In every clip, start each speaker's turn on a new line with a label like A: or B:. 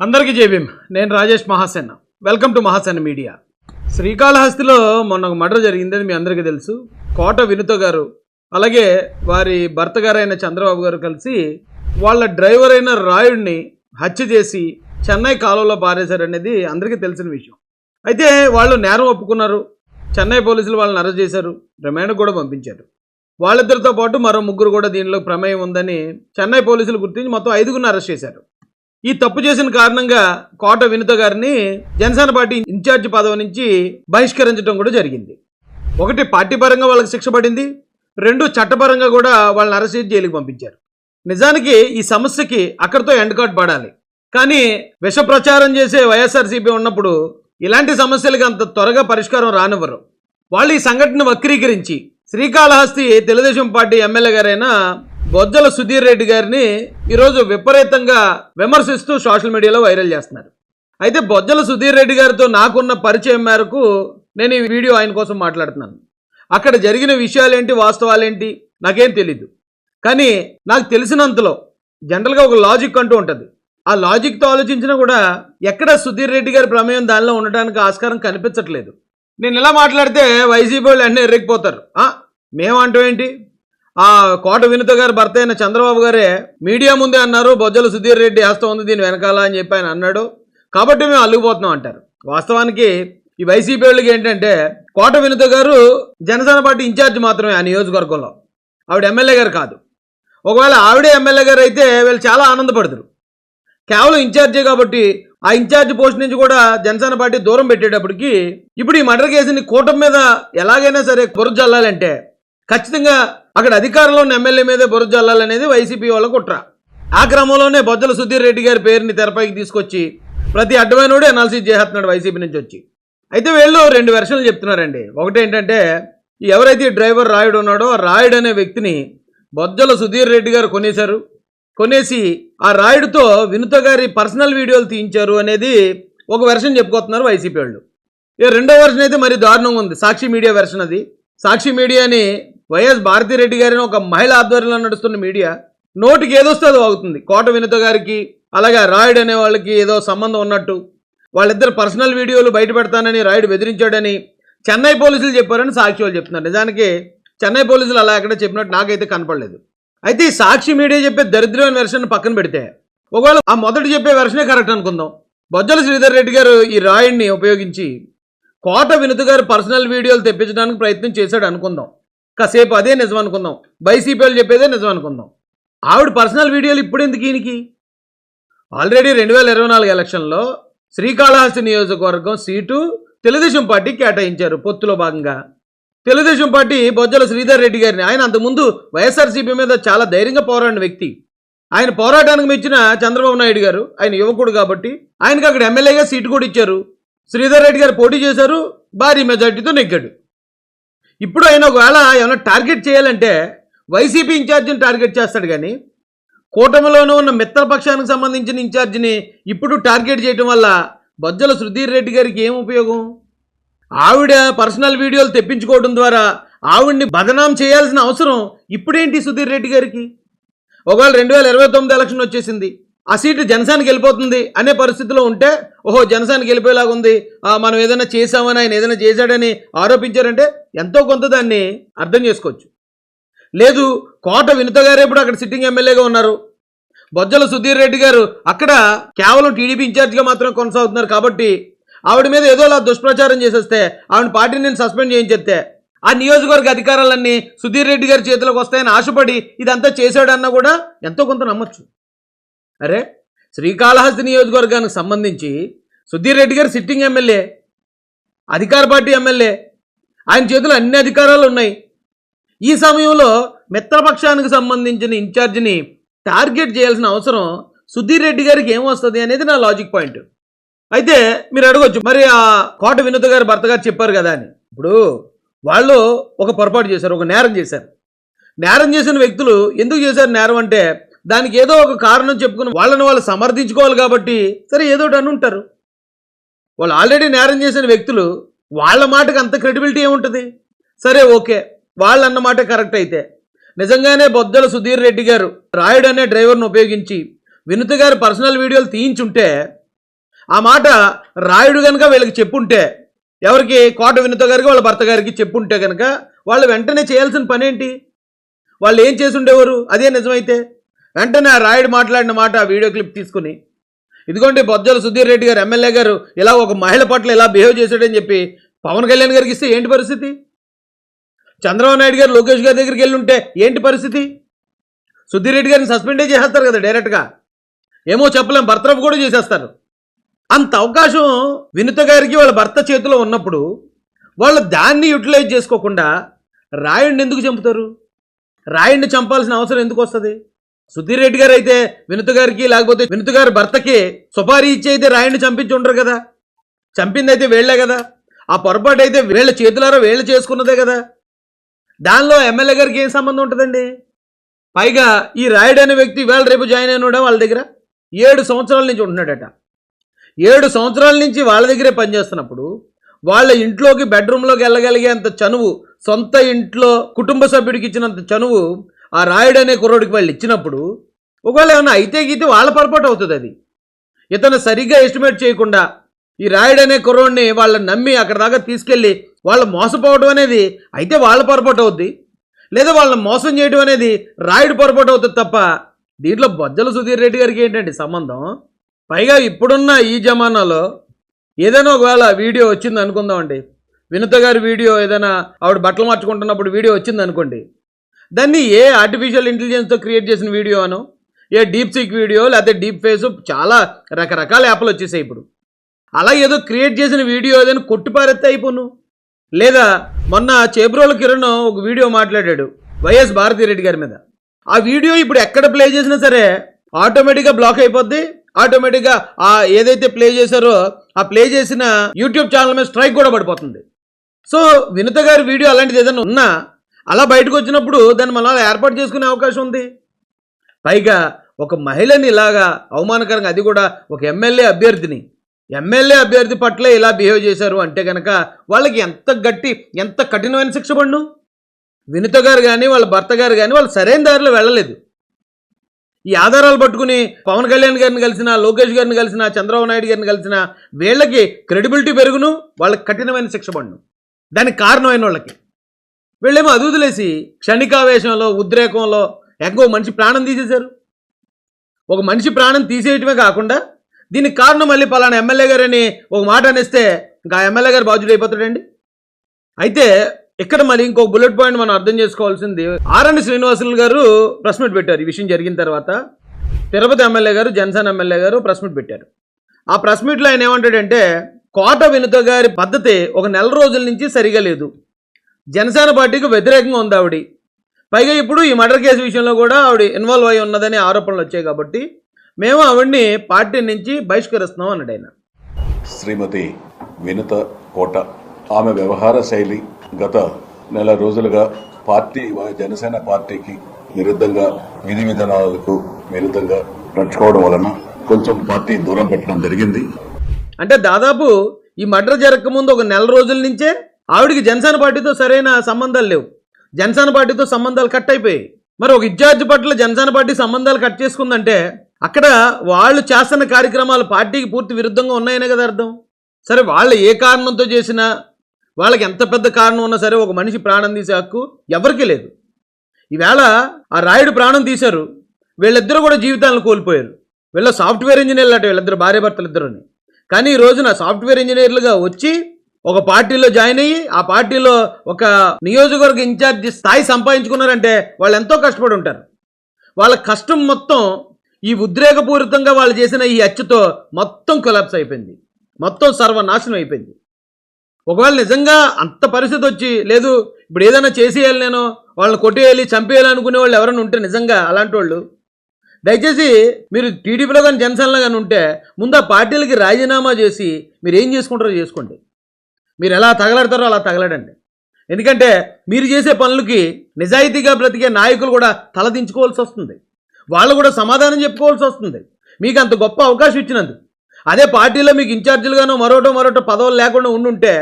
A: అందరికీ జేబీం నేను Rajesh Mahasen. Welcome to Mahasen media. శ్రీకాళహస్తిలో మొన్న ఒక మర్డర్ జరిగిందని మీ అందరికీ తెలుసు. కోట వినుత గారు అలాగే వారి భర్త గారైన చంద్రబాబు గారు కలిసి వాళ్ళ డ్రైవర్ అయిన రాయుడిని హత్య చేసి చెన్నై కాలువలో పారేశారనేది అందరికీ తెలిసిన విషయం. అయితే వాళ్ళు నేరం ఒప్పుకున్నారు. చెన్నై పోలీసులు వాళ్ళని అరెస్ట్ చేశారు. రిమాండ్ కూడా పంపించారు. వాళ్ళిద్దరితో పాటు మరో ముగ్గురు కూడా దీనిలో ప్రమేయం ఉందని చెన్నై పోలీసులు గుర్తించి మొత్తం ఐదుగురిని అరెస్ట్ చేశారు. ఈ తప్పు చేసిన కారణంగా కోట వినుత గారిని జనసేన పార్టీ ఇన్ఛార్జ్ పదవి నుంచి బహిష్కరించడం కూడా జరిగింది. ఒకటి పార్టీ పరంగా వాళ్ళకి శిక్ష పడింది. రెండు చట్టపరంగా కూడా వాళ్ళని అరెస్ట్ చేసి జైలుకి పంపించారు. నిజానికి ఈ సమస్యకి అక్కడితో ఎండ్ కార్డ్ పడాలి. కానీ విష ప్రచారం చేసే వైఎస్ఆర్సీపీ ఉన్నప్పుడు ఇలాంటి సమస్యలకు అంత త్వరగా పరిష్కారం రానివ్వరు. వాళ్ళు ఈ సంఘటన వక్రీకరించి శ్రీకాళహస్తి తెలుగుదేశం పార్టీ ఎమ్మెల్యే గారైన బొజ్జల సుధీర్ రెడ్డి గారిని ఈరోజు విపరీతంగా విమర్శిస్తూ సోషల్ మీడియాలో వైరల్ చేస్తున్నారు. అయితే బొజ్జల సుధీర్ రెడ్డి గారితో నాకున్న పరిచయం మేరకు నేను ఈ వీడియో ఆయన కోసం మాట్లాడుతున్నాను. అక్కడ జరిగిన విషయాలేంటి వాస్తవాలేంటి నాకేం తెలీదు. కానీ నాకు తెలిసినంతలో జనరల్గా ఒక లాజిక్ అంటూ ఉంటుంది. ఆ లాజిక్తో ఆలోచించినా కూడా ఎక్కడ సుధీర్ రెడ్డి గారి ప్రమేయం దానిలో ఉండడానికి ఆస్కారం కనిపించట్లేదు. నేను ఇలా మాట్లాడితే వైసీపీ వాళ్ళు అన్నీ ఎర్రెక్కిపోతారు ఆ, ఏంటి? ఆ కోట వినుత గారి భర్త అయిన చంద్రబాబు గారే మీడియా ముందే అన్నారు బొజ్జల సుధీర్ రెడ్డి హస్తం ఉంది దీని వెనకాల అని చెప్పి ఆయన అన్నాడు. కాబట్టి మేము అల్లుకుపోతున్నాం అంటారు. వాస్తవానికి ఈ వైసీపీ వాళ్ళకి ఏంటంటే కోట వినుత గారు జనసేన పార్టీ ఇన్ఛార్జ్ మాత్రమే ఆ నియోజకవర్గంలో. ఆవిడ ఎమ్మెల్యే గారు కాదు. ఒకవేళ ఆవిడే ఎమ్మెల్యే గారు అయితే వీళ్ళు చాలా ఆనందపడతారు. కేవలం ఇన్ఛార్జే కాబట్టి ఆ ఇన్ఛార్జ్ పోస్ట్ నుంచి కూడా జనసేన పార్టీ దూరం పెట్టేటప్పటికి ఇప్పుడు ఈ మర్డర్ కేసుని కూటమి మీద ఎలాగైనా సరే కొరజల్లాలంటే ఖచ్చితంగా అక్కడ అధికారంలో ఉన్న ఎమ్మెల్యే మీదే బురద జల్లాలనేది వైసీపీ వాళ్ళ కుట్ర. ఆ క్రమంలోనే బొజ్జల సుధీర్ రెడ్డి గారి పేరుని తెరపైకి తీసుకొచ్చి ప్రతి అడ్డమైనడు అనాలిసిస్ చేస్తున్నాడు వైసీపీ నుంచి వచ్చి. అయితే వీళ్ళు రెండు వెర్షన్లు చెప్తున్నారండి. ఒకటి ఏంటంటే ఎవరైతే డ్రైవర్ రాయుడు ఉన్నాడో ఆ రాయుడు అనే వ్యక్తిని బొజ్జల సుధీర్ రెడ్డి గారు కొనేశారు. కొనేసి ఆ రాయుడుతో వినుత గారి పర్సనల్ వీడియోలు తీయించారు అనేది ఒక వెర్షన్ చెప్పుకోతున్నారు వైసీపీ వాళ్ళు. ఇక రెండో వెర్షన్ అయితే మరి దారుణంగా ఉంది. సాక్షి మీడియా వెర్షన్ అది. సాక్షి మీడియాని వైఎస్ భారతిరెడ్డి గారిని ఒక మహిళ ఆధ్వర్యంలో నడుస్తున్న మీడియా నోటికి ఏదొస్తే అది అవుతుంది కోట వినుత గారికి అలాగే రాయుడు అనే వాళ్ళకి ఏదో సంబంధం ఉన్నట్టు. వాళ్ళిద్దరు పర్సనల్ వీడియోలు బయట పెడతానని రాయుడు బెదిరించాడని చెన్నై పోలీసులు చెప్పారని సాక్షి వాళ్ళు చెప్తున్నారు. నిజానికి చెన్నై పోలీసులు అలా ఎక్కడ చెప్పినట్టు నాకైతే కనపడలేదు. అయితే ఈ సాక్షి మీడియా చెప్పే దరిద్రమైన వెర్షన్ పక్కన పెడితే ఒకవేళ ఆ మొదటి చెప్పే వెర్షనే కరెక్ట్ అనుకుందాం. బొజ్జల శ్రీధర్ రెడ్డి గారు ఈ రాయుడిని ఉపయోగించి కోట వినుత గారు పర్సనల్ వీడియోలు తెప్పించడానికి ప్రయత్నం చేశాడు అనుకుందాం. కాసేపు అదే నిజం అనుకుందాం వైసీపీ వాళ్ళు చెప్పేదే నిజం అనుకుందాం ఆవిడ పర్సనల్ వీడియోలు ఇప్పుడు ఎందుకు ఈయనకి? ఆల్రెడీ రెండు వేల ఇరవై నాలుగు ఎలక్షన్లో శ్రీకాళహస్తి నియోజకవర్గం సీటు తెలుగుదేశం పార్టీ కేటాయించారు పొత్తులో భాగంగా. తెలుగుదేశం పార్టీ బొజ్జల శ్రీధర్ రెడ్డి గారిని. ఆయన అంతకుముందు వైఎస్ఆర్సీపీ మీద చాలా ధైర్యంగా పోరాడిన వ్యక్తి. ఆయన పోరాటానికి మెచ్చిన చంద్రబాబు నాయుడు గారు. ఆయన యువకుడు కాబట్టి ఆయనకి అక్కడ ఎమ్మెల్యేగా సీటు కూడా ఇచ్చారు. శ్రీధర్ రెడ్డి గారు పోటీ చేశారు. భారీ మెజార్టీతో నెగ్గాడు. ఇప్పుడు ఆయన ఒకవేళ ఏమైనా టార్గెట్ చేయాలంటే వైసీపీ ఇన్ఛార్జిని టార్గెట్ చేస్తాడు కానీ కూటమిలోనూ ఉన్న మిత్రపక్షానికి సంబంధించిన ఇన్ఛార్జిని ఇప్పుడు టార్గెట్ చేయడం వల్ల బొజ్జల సుధీర్ రెడ్డి గారికి ఏం ఉపయోగం? ఆవిడ పర్సనల్ వీడియోలు తెప్పించుకోవడం ద్వారా ఆవిడ్ని బదనాం చేయాల్సిన అవసరం ఇప్పుడేంటి సుధీర్ రెడ్డి గారికి? ఒకవేళ రెండు వేల ఇరవై తొమ్మిది ఎలక్షన్ వచ్చేసింది ఆ సీటు జనసేనకి వెళ్ళిపోతుంది అనే పరిస్థితిలో ఉంటే ఓహో జనసేనకి వెళ్ళిపోయేలాగా ఉంది. మనం ఏదైనా చేసామని ఆయన ఏదైనా చేశాడని ఆరోపించారంటే ఎంతో కొంత దాన్ని అర్థం చేసుకోవచ్చు. లేదు కోట వినుత గారే ఇప్పుడు అక్కడ సిట్టింగ్ ఎమ్మెల్యేగా ఉన్నారు. బొజ్జల సుధీర్ రెడ్డి గారు అక్కడ కేవలం టీడీపీ ఇన్ఛార్జ్గా మాత్రమే కొనసాగుతున్నారు కాబట్టి ఆవిడ మీద ఏదో అలా దుష్ప్రచారం చేసేస్తే ఆవిడ పార్టీని నేను సస్పెండ్ చేయించేస్తే ఆ నియోజకవర్గ అధికారాలన్నీ సుధీర్ రెడ్డి గారి చేతిలోకి వస్తాయని ఆశపడి ఇదంతా చేశాడన్నా కూడా ఎంతో కొంత నమ్మచ్చు. అరే శ్రీకాళహస్తి నియోజకవర్గానికి సంబంధించి సుధీర్ రెడ్డి గారు సిట్టింగ్ ఎమ్మెల్యే అధికార పార్టీ ఎమ్మెల్యే. ఆయన చేతిలో అన్ని అధికారాలు ఉన్నాయి. ఈ సమయంలో మిత్రపక్షానికి సంబంధించిన ఇన్ఛార్జిని టార్గెట్ చేయాల్సిన అవసరం సుధీర్ రెడ్డి గారికి ఏం వస్తుంది అనేది నా లాజిక్ పాయింట్ అయితే మీరు అడగొచ్చు మరి ఆ కోట వినోద్ గారు భర్త గారు చెప్పారు కదా అని. ఇప్పుడు వాళ్ళు ఒక పొరపాటు చేశారు ఒక నేరం చేశారు. నేరం చేసిన వ్యక్తులు ఎందుకు చేశారు నేరం అంటే దానికి ఏదో ఒక కారణం చెప్పుకుని వాళ్ళని వాళ్ళు సమర్థించుకోవాలి కాబట్టి సరే ఏదో ఒకటి అని ఉంటారు. వాళ్ళు ఆల్రెడీ నేరం చేసిన వ్యక్తులు వాళ్ళ మాటకు అంత క్రెడిబిలిటీ ఏముంటుంది? సరే ఓకే. వాళ్ళు అన్న మాట కరెక్ట్ అయితే. నిజంగానే బొద్దల సుధీర్ రెడ్డి గారు రాయుడు అనే డ్రైవర్ను ఉపయోగించి వినుత గారి పర్సనల్ వీడియోలు తీయించుంటే ఆ మాట రాయుడు కనుక వీళ్ళకి చెప్పుంటే ఎవరికి? కోట వినుత గారికి వాళ్ళ భర్త గారికి చెప్పుంటే కనుక వాళ్ళు వెంటనే చేయాల్సిన పనేంటి? వాళ్ళు ఏం చేసి ఉండేవారు అదే నిజమైతే? వెంటనే ఆ రాయుడు మాట్లాడిన మాట ఆ వీడియో క్లిప్ తీసుకుని ఇదిగోండి బొజ్జల సుధీర్ రెడ్డి గారు ఎమ్మెల్యే గారు ఇలా ఒక మహిళ పట్ల ఇలా బిహేవ్ చేశాడని చెప్పి పవన్ కళ్యాణ్ గారికి ఇస్తే ఏంటి పరిస్థితి? చంద్రబాబు నాయుడు గారు లోకేష్ గారి దగ్గరికి వెళ్ళి ఉంటే ఏంటి పరిస్థితి? సుధీర్ రెడ్డి గారిని సస్పెండే చేసేస్తారు కదా డైరెక్ట్గా. ఏమో చెప్పలేం బర్తరఫ్ కూడా చేసేస్తారు. అంత అవకాశం వినుత గారికి వాళ్ళ భర్త చేతిలో ఉన్నప్పుడు వాళ్ళు దాన్ని యూటిలైజ్ చేసుకోకుండా రాయుడిని ఎందుకు చంపుతారు? రాయుడిని చంపాల్సిన అవసరం ఎందుకు వస్తుంది? సుధీర్ రెడ్డి గారు అయితే వినుత గారికి లేకపోతే వినుత గారి భర్తకి సుపారీ ఇచ్చి అయితే రాయుడిని చంపించి ఉండరు కదా. చంపింది అయితే వీళ్ళే కదా. ఆ పొరపాటు అయితే వీళ్ళ చేతులారా వీళ్ళు చేసుకున్నదే కదా. దానిలో ఎమ్మెల్యే గారికి ఏం సంబంధం ఉంటుందండి? పైగా ఈ రాయుడు అనే వ్యక్తి వేళ రేపు జాయిన్ అయినాడా వాళ్ళ దగ్గర? ఏడు సంవత్సరాల నుంచి ఉంటున్నాడట. ఏడు సంవత్సరాల నుంచి వాళ్ళ దగ్గరే పనిచేస్తున్నప్పుడు వాళ్ళ ఇంట్లోకి బెడ్రూమ్లోకి వెళ్ళగలిగేంత చనువు సొంత ఇంట్లో కుటుంబ సభ్యుడికి ఇచ్చినంత చనువు ఆ రాయుడు అనే కుర్రోడికి వాళ్ళు ఇచ్చినప్పుడు ఒకవేళ ఏమన్నా అయితే గీతే వాళ్ళ పొరపాటు అవుతుంది అది. ఇతను సరిగ్గా ఎస్టిమేట్ చేయకుండా ఈ రాయుడు అనే కుర్రోడిని వాళ్ళని నమ్మి అక్కడ దాకా తీసుకెళ్ళి వాళ్ళు మోసపోవడం అనేది అయితే వాళ్ళ పొరపాటు అవుద్ది. లేదా వాళ్ళని మోసం చేయడం అనేది రాయుడు పొరపాటు అవుతుంది తప్ప దీంట్లో బొజ్జల సుధీర్ రెడ్డి గారికి ఏంటండి సంబంధం? పైగా ఇప్పుడున్న ఈ జమానాలో ఏదైనా ఒకవేళ వీడియో వచ్చింది అనుకుందామండి. వినుత గారి వీడియో ఏదైనా ఆవిడ బట్టలు మార్చుకుంటున్నప్పుడు వీడియో వచ్చింది అనుకోండి. దాన్ని ఏ ఆర్టిఫిషియల్ ఇంటెలిజెన్స్తో క్రియేట్ చేసిన వీడియో అనో ఏ డీప్ సిక్ వీడియో లేకపోతే డీప్ ఫేస్ చాలా రకరకాల యాప్లు వచ్చేసాయి ఇప్పుడు. అలా ఏదో క్రియేట్ చేసిన వీడియో ఏదైనా కొట్టిపారెత్తే అయిపోను. లేదా మొన్న చేబ్రోల కిరణ్ ఒక వీడియో మాట్లాడాడు వైఎస్ భారతిరెడ్డి గారి మీద. ఆ వీడియో ఇప్పుడు ఎక్కడ ప్లే చేసినా సరే ఆటోమేటిక్గా బ్లాక్ అయిపోద్ది. ఆటోమేటిక్గా ఆ ఏదైతే ప్లే చేశారో ఆ ప్లే చేసిన యూట్యూబ్ ఛానల్ మీద స్ట్రైక్ కూడా పడిపోతుంది. సో వినుత గారి వీడియో అలాంటిది ఏదైనా ఉన్నా అలా బయటకు వచ్చినప్పుడు దాన్ని మనం ఏర్పాటు చేసుకునే అవకాశం ఉంది. పైగా ఒక మహిళని ఇలాగా అవమానకరంగా అది కూడా ఒక ఎమ్మెల్యే అభ్యర్థిని. ఎమ్మెల్యే అభ్యర్థి పట్ల ఇలా బిహేవ్ చేశారు అంటే కనుక వాళ్ళకి ఎంత గట్టి ఎంత కఠినమైన శిక్ష పడును వినుత గారు కానీ వాళ్ళ భర్త గారు కానీ వాళ్ళు సరైన దారిలో వెళ్ళలేదు. ఈ ఆధారాలు పట్టుకుని పవన్ కళ్యాణ్ గారిని కలిసిన లోకేష్ గారిని కలిసిన చంద్రబాబు నాయుడు గారిని కలిసిన వీళ్ళకి క్రెడిబిలిటీ పెరుగును వాళ్ళకి కఠినమైన శిక్ష పడును దానికి కారణమైన వాళ్ళకి. వీళ్ళేమో అదుదులేసి క్షణికావేశంలో ఉద్రేకంలో ఎక్కువ మనిషి ప్రాణం తీసేశారు. ఒక మనిషి ప్రాణం తీసేయటమే కాకుండా దీనికి కారణం మళ్ళీ పలానా ఎమ్మెల్యే గారని ఒక మాట అనేస్తే ఇంకా ఎమ్మెల్యే గారు బాధ్యుడు అయిపోతాడండి. అయితే ఇక్కడ మరి ఇంకొక బుల్లెట్ పాయింట్ మనం అర్థం చేసుకోవాల్సింది. ఆర్ఎన్ శ్రీనివాసులు గారు ప్రెస్ మీట్ పెట్టారు. ఈ విషయం జరిగిన తర్వాత Tirupati MLA garu Jana Sena MLA garu press meet పెట్టారు. ఆ ప్రెస్ మీట్లో ఆయన ఏమంటాడంటే కోట వినుత గారి పద్ధతి ఒక నెల రోజుల నుంచి సరిగా లేదు. జనసేన పార్టీకి వ్యతిరేకంగా ఉంది ఆవిడ. పైగా ఇప్పుడు ఈ మర్డర్ కేసు విషయంలో కూడా ఆవిడ ఇన్వాల్వ్ అయి ఉన్నదనే ఆరోపణలు వచ్చాయి కాబట్టి మేము ఆవిడ్ని పార్టీ నుంచి బహిష్కరిస్తున్నాం అన్నాడు ఆయన.
B: శ్రీమతి వినుత కోట. ఆమె వ్యవహార శైలి గత నెల రోజులుగా పార్టీ జనసేన పార్టీకి విరుద్ధంగా విధి విధానాలకు విరుద్ధంగా నడుచుకోవడం వలన కొంచెం పార్టీ దూరం పెట్టడం జరిగింది.
A: అంటే దాదాపు ఈ మర్డర్ జరగకముందు ఒక నెల రోజుల నుంచే ఆవిడికి జనసేన పార్టీతో సరైన సంబంధాలు లేవు. జనసేన పార్టీతో సంబంధాలు కట్ అయిపోయాయి. మరి ఒక ఇన్ఛార్జ్ పట్ల జనసేన పార్టీ సంబంధాలు కట్ చేసుకుందంటే అక్కడ వాళ్ళు చేస్తున్న కార్యక్రమాలు పార్టీకి పూర్తి విరుద్ధంగా ఉన్నాయనే కదా అర్థం? సరే వాళ్ళు ఏ కారణంతో చేసినా వాళ్ళకి ఎంత పెద్ద కారణం ఉన్నా సరే ఒక మనిషి ప్రాణం తీసే హక్కు ఎవరికీ లేదు. ఈవేళ ఆ రాయుడు ప్రాణం తీశారు. వీళ్ళిద్దరూ కూడా జీవితాలను కోల్పోయారు. వీళ్ళ సాఫ్ట్వేర్ ఇంజనీర్లు అట వీళ్ళిద్దరు భార్య భర్తలు ఇద్దరుని కానీ ఈ రోజున సాఫ్ట్వేర్ ఇంజనీర్లుగా వచ్చి ఒక పార్టీలో జాయిన్ అయ్యి ఆ పార్టీలో ఒక నియోజకవర్గ ఇన్ఛార్జి స్థాయి సంపాదించుకున్నారంటే వాళ్ళు ఎంతో కష్టపడి ఉంటారు. వాళ్ళ కష్టం మొత్తం ఈ ఉద్రేకపూరితంగా వాళ్ళు చేసిన ఈ హత్యతో మొత్తం కొలాప్స్ అయిపోయింది. మొత్తం సర్వనాశనం అయిపోయింది. ఒకవేళ నిజంగా అంత పరిస్థితి వచ్చి లేదు ఇప్పుడు ఏదైనా చేసేయాలి నేను వాళ్ళని కొట్టేయాలి చంపేయాలి అనుకునే వాళ్ళు ఎవరైనా ఉంటే నిజంగా అలాంటి వాళ్ళు దయచేసి మీరు టీడీపీలో కానీ జనసేనలో కానీ ఉంటే ముందు ఆ పార్టీలకి రాజీనామా చేసి మీరు ఏం చేసుకుంటారో చేసుకోండి. మీరు ఎలా తగలడతారో అలా తగలడండి. ఎందుకంటే మీరు చేసే పనులకి నిజాయితీగా బ్రతికే నాయకులు కూడా తలదించుకోవాల్సి వస్తుంది. వాళ్ళు కూడా సమాధానం చెప్పుకోవాల్సి వస్తుంది. మీకు అంత గొప్ప అవకాశం ఇచ్చినందుకు. అదే పార్టీలో మీకు ఇన్ఛార్జీలుగానో మరోటో మరోటో పదవులు లేకుండా ఉండుంటే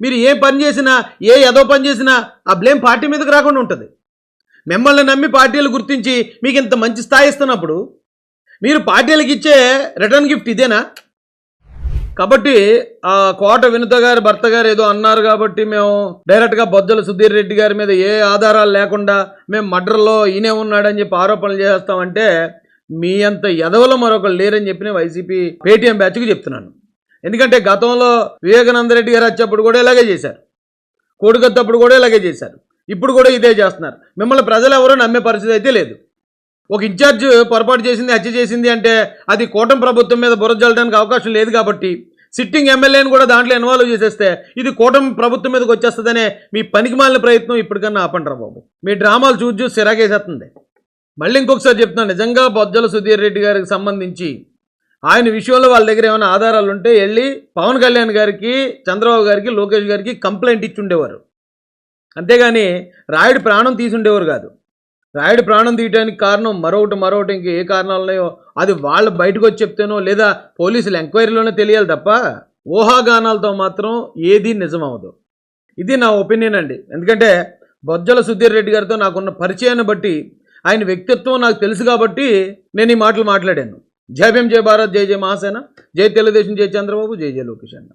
A: మీరు ఏ పని చేసినా ఏ ఏదో పని చేసినా ఆ బ్లేమ్ పార్టీ మీదకి రాకుండా ఉంటుంది. మిమ్మల్ని నమ్మి పార్టీలు గుర్తించి మీకు ఇంత మంచి స్థాయి ఇస్తున్నప్పుడు మీరు పార్టీలకు ఇచ్చే రిటర్న్ గిఫ్ట్ ఇదేనా? కాబట్టి ఆ కోట వినుత గారి భర్త గారు ఏదో అన్నారు కాబట్టి మేము డైరెక్ట్గా బొజ్జల సుధీర్ రెడ్డి గారి మీద ఏ ఆధారాలు లేకుండా మేము మర్డర్లో ఈయనే ఉన్నాడని చెప్పి ఆరోపణలు చేస్తామంటే మీ అంత ఎదవలో మరొకరు లేరని చెప్పి వైసీపీ పేటీఎం బ్యాచ్కి చెప్తున్నాను. ఎందుకంటే గతంలో వివేకానంద రెడ్డి గారు వచ్చేప్పుడు కూడా ఇలాగే చేశారు. కోడికొత్తప్పుడు కూడా ఇలాగే చేశారు. ఇప్పుడు కూడా ఇదే చేస్తున్నారు. మిమ్మల్ని ప్రజలు ఎవరో నమ్మే పరిస్థితి అయితే లేదు. ఒక ఇన్ఛార్జ్ పొరపాటు చేసింది హత్య చేసింది అంటే అది కూటమి ప్రభుత్వం మీద బురద జల్లడానికి అవకాశం లేదు కాబట్టి సిట్టింగ్ ఎమ్మెల్యేని కూడా దాంట్లో ఇన్వాల్వ్ చేసేస్తే ఇది కూటమి ప్రభుత్వం మీదకి వచ్చేస్తుందనే మీ పనికిమాలిన ప్రయత్నం ఇప్పటికన్నా ఆపండి బాబు. మీ డ్రామాలు చూసి చూసి సిరాకేసేస్తుంది మళ్ళీ ఇంకొకసారి చెప్తున్నాను నిజంగా బొజ్జల సుధీర్ రెడ్డి గారికి సంబంధించి ఆయన విషయంలో వాళ్ళ దగ్గర ఏమైనా ఆధారాలు ఉంటే వెళ్ళి పవన్ కళ్యాణ్ గారికి చంద్రబాబు గారికి లోకేష్ గారికి కంప్లైంట్ ఇచ్చి ఉండేవారు. అంతేగాని రాయుడు ప్రాణం తీసి ఉండేవారు కాదు. రాయుడు ప్రాణం తీయడానికి కారణం మరొకటి మరొకటి ఇంక ఏ కారణాలు ఉన్నాయో అది వాళ్ళు బయటకు వచ్చి చెప్తేనో లేదా పోలీసులు ఎంక్వైరీలోనే తెలియాలి తప్ప ఊహాగానాలతో మాత్రం ఏది నిజమవదు ఇది నా ఒపీనియన్ అండి. ఎందుకంటే బొజ్జల సుధీర్ రెడ్డి గారితో నాకున్న పరిచయాన్ని బట్టి ఆయన వ్యక్తిత్వం నాకు తెలుసు కాబట్టి నేను ఈ మాటలు మాట్లాడాను. జై భీం జై భారత్ జై జై మహాసేన జై తెలుగుదేశం జై చంద్రబాబు జై జయ లోకేష్ అన్న.